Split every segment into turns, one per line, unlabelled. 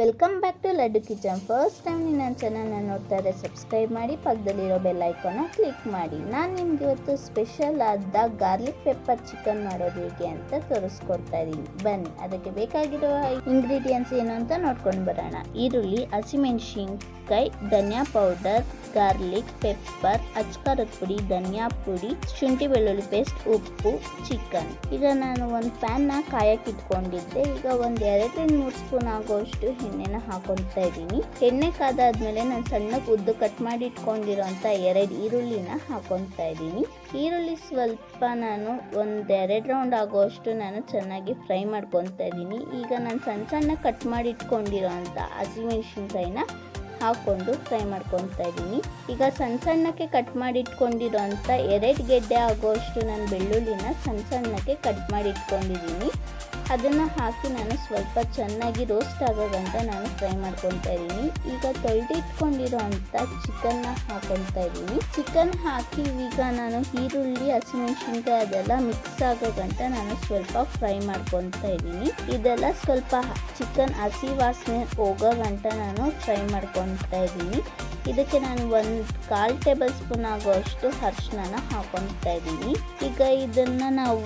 Welcome back to Laddu kitchen first time ನೀವು ನನ್ನ ಚಾನಲ್ನ ನೋಡ್ತಾ ಇದ್ದರೆ ಸಬ್ಸ್ಕ್ರೈಬ್ ಮಾಡಿ, ಪಕ್ಕದಲ್ಲಿರೋ ಬೆಲ್ ಐಕಾನ ಕ್ಲಿಕ್ ಮಾಡಿ. ನಾನು ನಿಮ್ಗೆ ಇವತ್ತು ಸ್ಪೆಷಲ್ ಆದ ಗಾರ್ಲಿಕ್ ಪೆಪ್ಪರ್ ಚಿಕನ್ ಮಾಡೋದು ಹೇಗೆ ಅಂತ ತೋರಿಸ್ಕೊಡ್ತಾ ಇದ್ದೀನಿ. ಬನ್ನಿ, ಅದಕ್ಕೆ ಬೇಕಾಗಿರುವ ಇಂಗ್ರೀಡಿಯೆಂಟ್ಸ್ ಏನು ಅಂತ ನೋಡ್ಕೊಂಡು ಬರೋಣ. ಈರುಳ್ಳಿ, ಹಸಿಮೆಣಸಿನ್ಕಾಯಿ, ಧನಿಯಾ ಪೌಡರ್ ಗಾರ್ಲಿಕ್ ಪೆಪ್ಪರ್ ಅಚ್ಕಾರದ ಪುಡಿ, ಧನಿಯಾ ಪುಡಿ, ಶುಂಠಿ ಬೆಳ್ಳುಳ್ಳಿ ಪೇಸ್ಟ್ ಉಪ್ಪು ಚಿಕನ್ ಈಗ ನಾನು ಒಂದು ಪ್ಯಾನ್ನ ಕಾಯಕ್ಕೆ ಇಟ್ಕೊಂಡಿದ್ದೆ. ಈಗ ಒಂದು ಎರಡರಿಂದ ಮೂರು ಸ್ಪೂನ್ ಆಗೋಷ್ಟು ಎಣ್ಣೆನ ಹಾಕೊಳ್ತಾ ಇದ್ದೀನಿ. ಎಣ್ಣೆ ಕಾದಾದ್ಮೇಲೆ ನಾನು ಸಣ್ಣಕ್ಕೆ ಉದ್ದು ಕಟ್ ಮಾಡಿ ಇಟ್ಕೊಂಡಿರೋಂಥ ಎರಡು ಈರುಳ್ಳಿನ ಹಾಕೊಳ್ತಾ ಇದ್ದೀನಿ. ಈರುಳ್ಳಿ ಸ್ವಲ್ಪ ನಾನು ಒಂದೆರಡು ರೌಂಡ್ ಆಗೋಷ್ಟು ನಾನು ಚೆನ್ನಾಗಿ ಫ್ರೈ ಮಾಡ್ಕೊತಾ ಇದ್ದೀನಿ. ಈಗ ನಾನು ಸಣ್ಣ ಸಣ್ಣ ಕಟ್ ಮಾಡಿ ಇಟ್ಕೊಂಡಿರೋ ಅಂಥ ಹಸಿಮೆಣಸಿನ್ಕಾಯಿನ ಹಾಕೊಂಡು ಫ್ರೈ ಮಾಡ್ಕೊತಾ ಇದ್ದೀನಿ. ಈಗ ಸಣ್ಣ ಸಣ್ಣಕ್ಕೆ ಕಟ್ ಮಾಡಿ ಇಟ್ಕೊಂಡಿರೋ ಅಂಥ ಎರಡು ಗೆಡ್ಡೆ ಆಗೋಷ್ಟು ನಾನು ಬೆಳ್ಳುಳ್ಳಿನ ಸಣ್ಣ ಸಣ್ಣಕ್ಕೆ ಕಟ್ ಮಾಡಿ ಇಟ್ಕೊಂಡಿದ್ದೀನಿ. ಅದನ್ನು ಹಾಕಿ ನಾನು ಸ್ವಲ್ಪ ಚೆನ್ನಾಗಿ ರೋಸ್ಟ್ ಆಗೋ ಗಂಟ ನಾನು ಫ್ರೈ ಮಾಡ್ಕೊತಾ ಇದ್ದೀನಿ. ಈಗ ತೊಳೆದಿಟ್ಕೊಂಡಿರೋ ಅಂಥ ಚಿಕನ್ನ ಹಾಕೊತಾ ಇದ್ದೀನಿ. ಚಿಕನ್ ಹಾಕಿ ಈಗ ನಾನು ಈರುಳ್ಳಿ, ಹಸಿಮೆಣಸಿನ್ಕಾಯಿ ಅದೆಲ್ಲ ಮಿಕ್ಸ್ ಆಗೋ ಗಂಟ ನಾನು ಸ್ವಲ್ಪ ಫ್ರೈ ಮಾಡ್ಕೊತಾ ಇದ್ದೀನಿ. ಇದೆಲ್ಲ ಸ್ವಲ್ಪ ಚಿಕನ್ ಹಸಿ ವಾಸನೆ ಹೋಗೋ ಗಂಟ ನಾನು ಫ್ರೈ ಮಾಡ್ಕೊತಾ ಇದ್ದೀನಿ. ಇದಕ್ಕೆ ನಾನು ಒಂದು ಕಾಲು ಟೇಬಲ್ ಸ್ಪೂನ್ ಆಗುವಷ್ಟು ಅರಿಶಿನ ಹಾಕೊತಾ ಇದ್ದೀನಿ. ಈಗ ಇದನ್ನು ನಾವು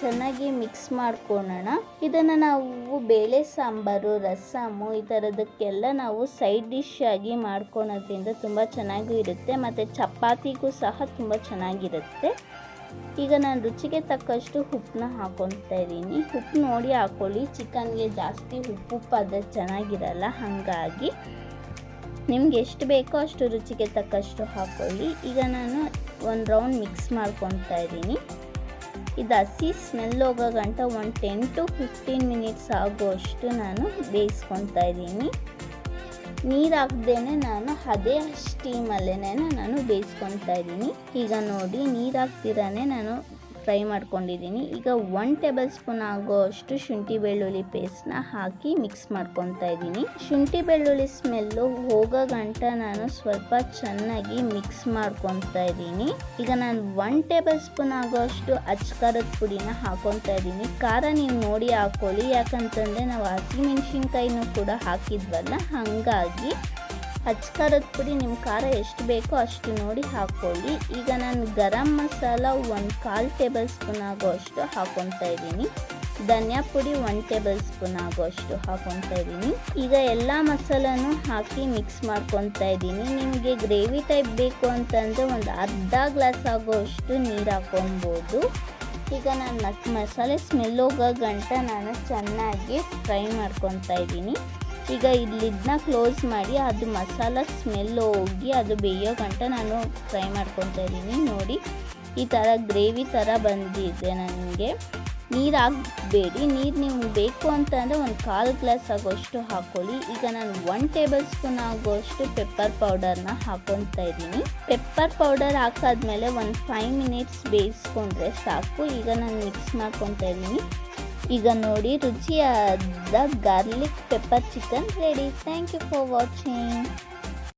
ಚೆನ್ನಾಗಿ ಮಿಕ್ಸ್ ಮಾಡ್ಕೊಳ್ಳೋಣ ಇದನ್ನು ನಾವು ಬೇಳೆ ಸಾಂಬಾರು, ರಸಮು ಈ ಥರದಕ್ಕೆಲ್ಲ ನಾವು ಸೈಡ್ ಡಿಶ್ ಆಗಿ ಮಾಡ್ಕೊಳೋದ್ರಿಂದ ತುಂಬ ಚೆನ್ನಾಗೂ ಇರುತ್ತೆ. ಮತ್ತು ಚಪಾತಿಗೂ ಸಹ ತುಂಬ ಚೆನ್ನಾಗಿರುತ್ತೆ. ಈಗ ನಾನು ರುಚಿಗೆ ತಕ್ಕಷ್ಟು ಉಪ್ಪನ್ನ ಹಾಕೊತಾ ಇದ್ದೀನಿ. ಉಪ್ಪು ನೋಡಿ ಹಾಕೊಳ್ಳಿ. ಚಿಕನ್ಗೆ ಜಾಸ್ತಿ ಉಪ್ಪು ಆದರೆ ಚೆನ್ನಾಗಿರಲ್ಲ, ಹಾಗಾಗಿ ನಿಮ್ಗೆ ಎಷ್ಟು ಬೇಕೋ ಅಷ್ಟು ರುಚಿಗೆ ತಕ್ಕಷ್ಟು ಹಾಕ್ಕೊಳ್ಳಿ ಈಗ ನಾನು ಒಂದು ರೌಂಡ್ ಮಿಕ್ಸ್ ಮಾಡ್ಕೊತಾ ಇದ್ದೀನಿ. ಇದು ಹಸಿ ಸ್ಮೆಲ್ ಹೋಗೋ ಗಂಟ ಒಂದು ಟೆನ್ ಟು ಫಿಫ್ಟೀನ್ ಮಿನಿಟ್ಸ್ ಆಗೋಷ್ಟು ನಾನು ಬೇಯಿಸ್ಕೊತಾ ಇದ್ದೀನಿ. ನೀರು ಹಾಕ್ದೇ ನಾನು ಅದೇ ಸ್ಟೀಮಲ್ಲೇ ನಾನು ಬೇಯಿಸ್ಕೊತಾ ಇದ್ದೀನಿ. ಈಗ ನೋಡಿ ನೀರು ಹಾಕ್ತಿರಾನೆ ನಾನು ಫ್ರೈ ಮಾಡ್ಕೊಂಡಿದ್ದೀನಿ. ಈಗ ಒನ್ ಟೇಬಲ್ ಸ್ಪೂನ್ ಆಗೋಷ್ಟು ಶುಂಠಿ ಬೆಳ್ಳುಳ್ಳಿ ಪೇಸ್ಟ್ನ ಹಾಕಿ ಮಿಕ್ಸ್ ಮಾಡ್ಕೊತಾ ಇದ್ದೀನಿ. ಶುಂಠಿ ಬೆಳ್ಳುಳ್ಳಿ ಸ್ಮೆಲ್ಲು ಹೋಗೋ ಗಂಟ ನಾನು ಸ್ವಲ್ಪ ಚೆನ್ನಾಗಿ ಮಿಕ್ಸ್ ಮಾಡ್ಕೊತಾ ಇದ್ದೀನಿ. ಈಗ ನಾನು ಒನ್ ಟೇಬಲ್ ಸ್ಪೂನ್ ಆಗೋಷ್ಟು ಅಚ್ಕಾರದ ಪುಡಿನ ಹಾಕೊತಾ ಇದ್ದೀನಿ. ಖಾರ ನೀವು ನೋಡಿ ಹಾಕೊಳ್ಳಿ. ಯಾಕಂತಂದರೆ ನಾವು ಹಸಿಮೆಣ್ಸಿನ್ಕಾಯಿನೂ ಕೂಡ ಹಾಕಿದ್ವಲ್ಲ, ಹಾಗಾಗಿ ಹಚ್ಕಾರದ ಪುಡಿ ನಿಮ್ಮ ಖಾರ ಎಷ್ಟು ಬೇಕೋ ಅಷ್ಟು ನೋಡಿ ಹಾಕ್ಕೊಳ್ಳಿ ಈಗ ನಾನು ಗರಂ ಮಸಾಲ ಒಂದು ಕಾಲು ಟೇಬಲ್ ಸ್ಪೂನ್ ಆಗೋಷ್ಟು ಹಾಕೊತಾ ಇದ್ದೀನಿ. ಧನಿಯಾ ಪುಡಿ ಒನ್ ಟೇಬಲ್ ಸ್ಪೂನ್ ಆಗೋಷ್ಟು ಹಾಕೊತಾ ಇದ್ದೀನಿ. ಈಗ ಎಲ್ಲ ಮಸಾಲನೂ ಹಾಕಿ ಮಿಕ್ಸ್ ಮಾಡ್ಕೊತಾ ಇದ್ದೀನಿ. ನಿಮಗೆ ಗ್ರೇವಿ ಟೈಪ್ ಬೇಕು ಅಂತಂದರೆ ಒಂದು ಅರ್ಧ ಗ್ಲಾಸ್ ಆಗೋಷ್ಟು ನೀರು ಹಾಕೊಬೋದು. ಈಗ ನಾನು ಮಸ್ ಮಸಾಲೆ ಸ್ಮೆಲ್ ಹೋಗೋ ಗಂಟ ನಾನು ಚೆನ್ನಾಗಿ ಫ್ರೈ ಮಾಡ್ಕೊತಾ ಇದ್ದೀನಿ. ಈಗ ಇಲ್ಲಿದ್ದನ್ನ ಕ್ಲೋಸ್ ಮಾಡಿ ಅದು ಮಸಾಲ ಸ್ಮೆಲ್ ಹೋಗಿ ಅದು ಬೇಯೋ ಗಂಟ ನಾನು ಫ್ರೈ ಮಾಡ್ಕೊತಾ ಇದ್ದೀನಿ. ನೋಡಿ, ಈ ಥರ ಗ್ರೇವಿ ಥರ ಬಂದಿದೆ ನನಗೆ. ನೀರು ಹಾಕಬೇಡಿ ನೀರು ನೀವು ಬೇಕು ಅಂತಂದರೆ ಒಂದು ಕಾಲು ಗ್ಲಾಸ್ ಆಗೋಷ್ಟು ಹಾಕ್ಕೊಳ್ಳಿ ಈಗ ನಾನು ಒನ್ ಟೇಬಲ್ ಸ್ಪೂನ್ ಆಗೋಷ್ಟು ಪೆಪ್ಪರ್ ಪೌಡರ್ನ ಹಾಕೊತಾ ಇದ್ದೀನಿ. ಪೆಪ್ಪರ್ ಪೌಡರ್ ಹಾಕಾದ್ಮೇಲೆ ಒಂದು ಫೈವ್ ಮಿನಿಟ್ಸ್ ಬೇಯಿಸ್ಕೊಂಡ್ರೆ ಸಾಕು. ಈಗ ನಾನು ಮಿಕ್ಸ್ ಮಾಡ್ಕೊತಾ ಇದ್ದೀನಿ. ಈಗ ನೋಡಿ ರುಚಿಯಾದ garlic pepper chicken ready thank you for watching